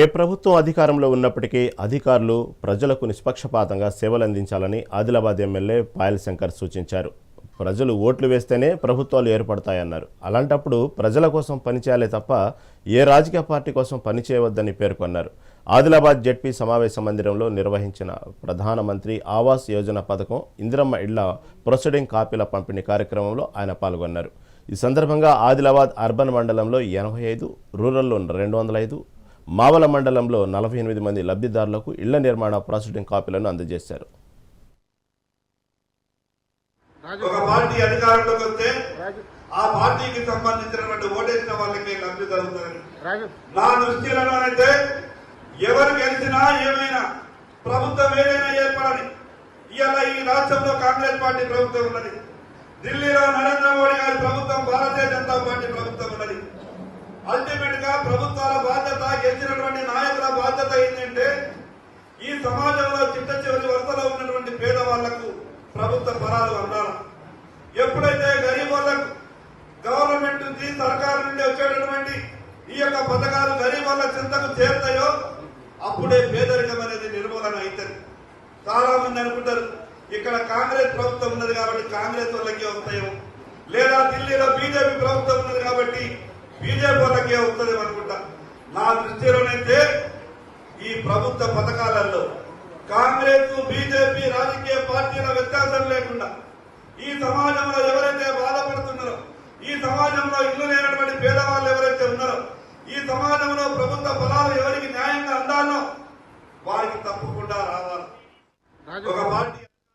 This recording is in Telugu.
ఏ ప్రభుత్వం అధికారంలో ఉన్నప్పటికీ అధికారులు ప్రజలకు నిష్పక్షపాతంగా సేవలు అందించాలని ఆదిలాబాద్ ఎమ్మెల్యే పాయల్ శంకర్ సూచించారు. ప్రజలు ఓట్లు వేస్తేనే ప్రభుత్వాలు ఏర్పడతాయన్నారు. అలాంటప్పుడు ప్రజల కోసం పనిచేయాలే తప్ప ఏ రాజకీయ పార్టీ కోసం పనిచేయవద్దని పేర్కొన్నారు. ఆదిలాబాద్ జెడ్పీ సమావేశ మందిరంలో నిర్వహించిన ప్రధానమంత్రి ఆవాస్ యోజన పథకం ఇందిరమ్మ ఇళ్ళ ప్రొసీడింగ్ కాపీల పంపిణీ కార్యక్రమంలో ఆయన పాల్గొన్నారు. ఈ సందర్భంగా ఆదిలాబాద్ అర్బన్ మండలంలో ఎనభై ఐదు రూరల్లో రెండు వందల ఐదు మావల మండలంలో నలభై ఎనిమిది మంది లబ్ధిదారులకు ఇళ్ళ నిర్మాణ ప్రాసిడింగ్ కాపీలను అందజేశారు. ఒక పార్టీ అధికారంలోకి వస్తే ఆ పార్టీకి సంబంధించినటువంటి ఓటేసిన వాళ్ళకి లబ్ధి జరుగుతుంది? నా దృష్టిలోనైతే ఎవరు గెలిచినా ఏమైనా ప్రభుత్వం ఏదైనా ఏర్పడని ఇవాళ ఈ రాష్ట్రంలో కాంగ్రెస్ పార్టీ ప్రభుత్వం ఉన్నది. ఢిల్లీలో నరేంద్ర మోడీ గారి ప్రభుత్వం భారతీయ జనతా పార్టీ ప్రభుత్వం ఉన్నది. అల్టిమేట్గా బాధ్యత ఏంటంటే ఈ సమాజంలో చిట్ట చివరి వరుసలో ఉన్నటువంటి పేదవాళ్ళకు ప్రభుత్వ ఫలాలు అందాలి. ఎప్పుడైతే గరీబ్ వాళ్ళకు గవర్నమెంట్ నుంచి సర్కారు నుండి వచ్చేటటువంటి ఈ యొక్క పథకాలు గరీబ్ వాళ్ళ చింతకు చేరుతాయో అప్పుడే పేదరికం అనేది నిర్మూలన అవుతుంది చాలా మంది అనుకుంటారు ఇక్కడ కాంగ్రెస్ ప్రభుత్వం ఉన్నది కాబట్టి కాంగ్రెస్ వాళ్ళకే వస్తాయో లేదా ఢిల్లీలో బీజేపీ ప్రభుత్వం ఉన్నది కాబట్టి బీజేపీ వాళ్ళకే వస్తుంది అనుకుంటా. నా దృష్టిలోనైతే ఈ ప్రభుత్వ పథకాలలో కాంగ్రెస్ బీజేపీ రాజకీయ పార్టీల వ్యత్యాసం లేకుండా ఈ సమాజంలో ఎవరైతే బాధపడుతున్నారో ఈ సమాజంలో ఇల్లు లేనటువంటి పేదవాళ్ళు ఎవరైతే ఉన్నారో ఈ సమాజంలో ప్రభుత్వ ఫలాలు ఎవరికి న్యాయంగా అందాలో వారికి తప్పకుండా రావాలి. ఒక పార్టీ